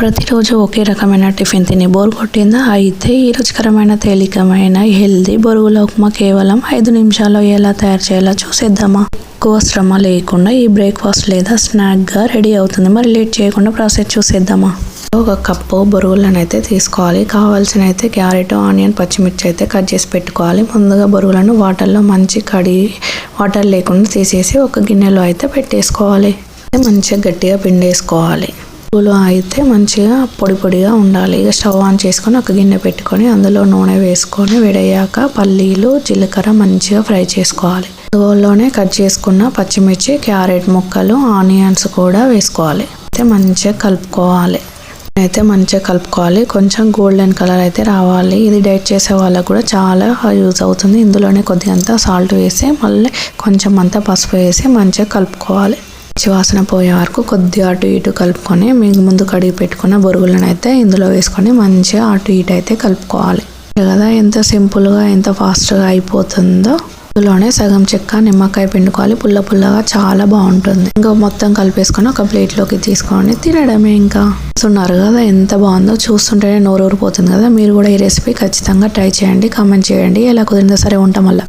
ప్రతిరోజు ఒకే రకమైన టిఫిన్ తిని బోర్ కొట్టిందా? అయితే ఈ రుచికరమైన తేలికమైన హెల్దీ బొరుగుల ఉప్మా కేవలం ఐదు నిమిషాల్లో ఎలా తయారు చేయాలో చూసేద్దామా? ఎక్కువ శ్రమ లేకుండా ఈ బ్రేక్ఫాస్ట్ లేదా స్నాక్గా రెడీ అవుతుంది. మరి లేట్ చేయకుండా ప్రాసెస్ చూసేద్దామా? ఒక కప్పు బొరుగులను అయితే తీసుకోవాలి. కావాల్సిన అయితే క్యారెట్ ఆనియన్ పచ్చిమిర్చి అయితే కట్ చేసి పెట్టుకోవాలి. ముందుగా బొరుగులను వాటర్లో మంచి కడిగి వాటర్ లేకుండా తీసేసి ఒక గిన్నెలో అయితే పెట్టేసుకోవాలి. మంచిగా గట్టిగా పిండేసుకోవాలి. పూలు అయితే మంచిగా పొడి పొడిగా ఉండాలి. ఇక స్టవ్ ఆన్ చేసుకొని ఒక గిన్నె పెట్టుకొని అందులో నూనె వేసుకొని వేడయ్యాక పల్లీలు జీలకర్ర మంచిగా ఫ్రై చేసుకోవాలి. అందులోనే కట్ చేసుకున్న పచ్చిమిర్చి క్యారెట్ ముక్కలు ఆనియన్స్ కూడా వేసుకోవాలి. అయితే మంచిగా కలుపుకోవాలి. అయితే మంచిగా కలుపుకోవాలి. కొంచెం గోల్డెన్ కలర్ అయితే రావాలి. ఇది డైట్ చేసే వాళ్ళకు కూడా చాలా యూజ్ అవుతుంది. ఇందులోనే కొద్దిగంత సాల్ట్ వేసి మళ్ళీ కొంచెం అంతా పసుపు వేసి మంచిగా కలుపుకోవాలి. పచ్చి వాసన పోయే వరకు కొద్దిగా అటు ఇటు కలుపుకొని మీకు ముందు కడిగి పెట్టుకున్న బొరుగులను అయితే ఇందులో వేసుకొని మంచిగా అటు ఇటు అయితే కలుపుకోవాలి. కదా ఎంత సింపుల్గా ఎంత ఫాస్ట్గా అయిపోతుందో. ఇందులోనే సగం చెక్క నిమ్మకాయ పిండుకోవాలి. పుల్ల పుల్లగా చాలా బాగుంటుంది. ఇంకా మొత్తం కలిపేసుకొని ఒక ప్లేట్లోకి తీసుకొని తినడమే ఇంకా. చూస్తున్నారు కదా ఎంత బాగుందో. చూస్తుంటేనే నోరూరిపోతుంది కదా. మీరు కూడా ఈ రెసిపీ ఖచ్చితంగా ట్రై చేయండి కామెంట్ చేయండి. ఎలా కుదిరిందో సరే ఉంటాం వల్ల